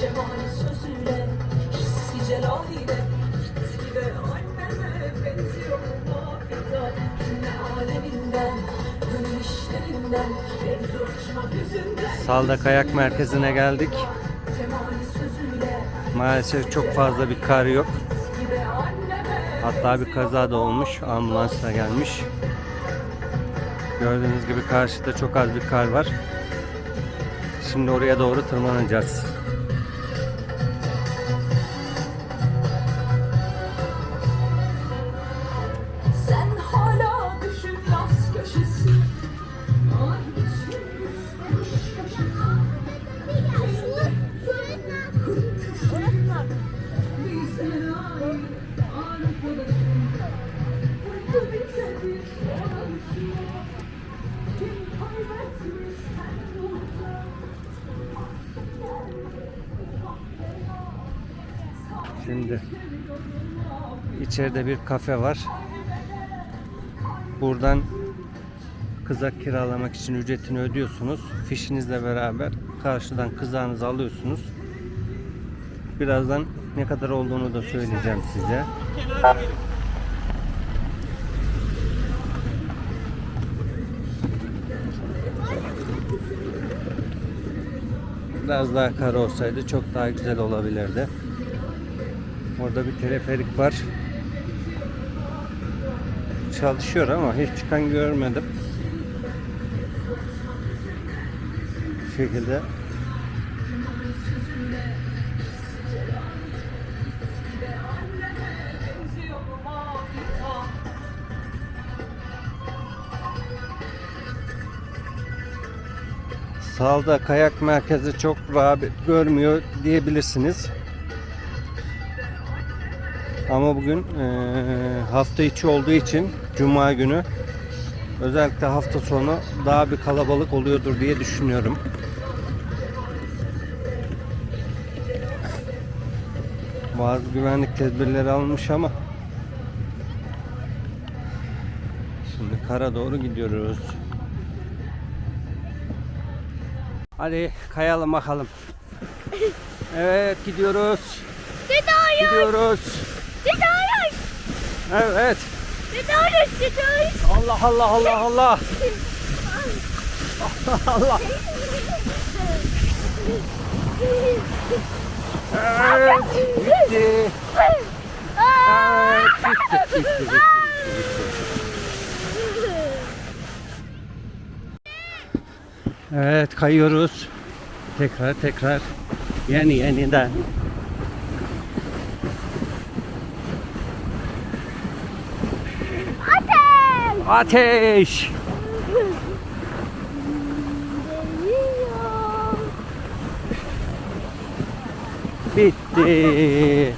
Cemali sözüyle Hissi celaliyle Gitti ve anneme benziyor muhafızat Ne aleminden Gönül işlerinden Mevzu açmak yüzünden Salda Kayak Merkezi'ne geldik. Maalesef çok fazla bir kar yok. Hatta bir kaza da olmuş. Ambulans da gelmiş. Gördüğünüz gibi karşıda çok az bir kar var. Şimdi oraya doğru tırmanacağız. Şimdi içeride bir kafe var. Buradan kızak kiralamak için ücretini ödüyorsunuz. Fişinizle beraber karşıdan kızağınızı alıyorsunuz. Birazdan ne kadar olduğunu da söyleyeceğim size. Biraz daha kar olsaydı çok daha güzel olabilirdi. Orada bir teleferik var. Çalışıyor ama hiç çıkan görmedim. Bu şekilde Salda kayak merkezi çok rağbet görmüyor diyebilirsiniz. Ama bugün hafta içi olduğu için Cuma günü özellikle hafta sonu daha bir kalabalık oluyordur diye düşünüyorum. Bazı güvenlik tedbirleri almış ama şimdi kara doğru gidiyoruz. Hadi kayalım bakalım. Evet gidiyoruz. Gidiyoruz, Gidiyoruz. Gidiyoruz, Evet. gidiyoruz, gidiyoruz. Allah Allah Allah Allah. Allah. Evet. Bitti. Evet. Bitti. Bitti. Bitti. bitti. Evet kayıyoruz. Tekrar tekrar. Yeni yeniden. Ateş! Bitti.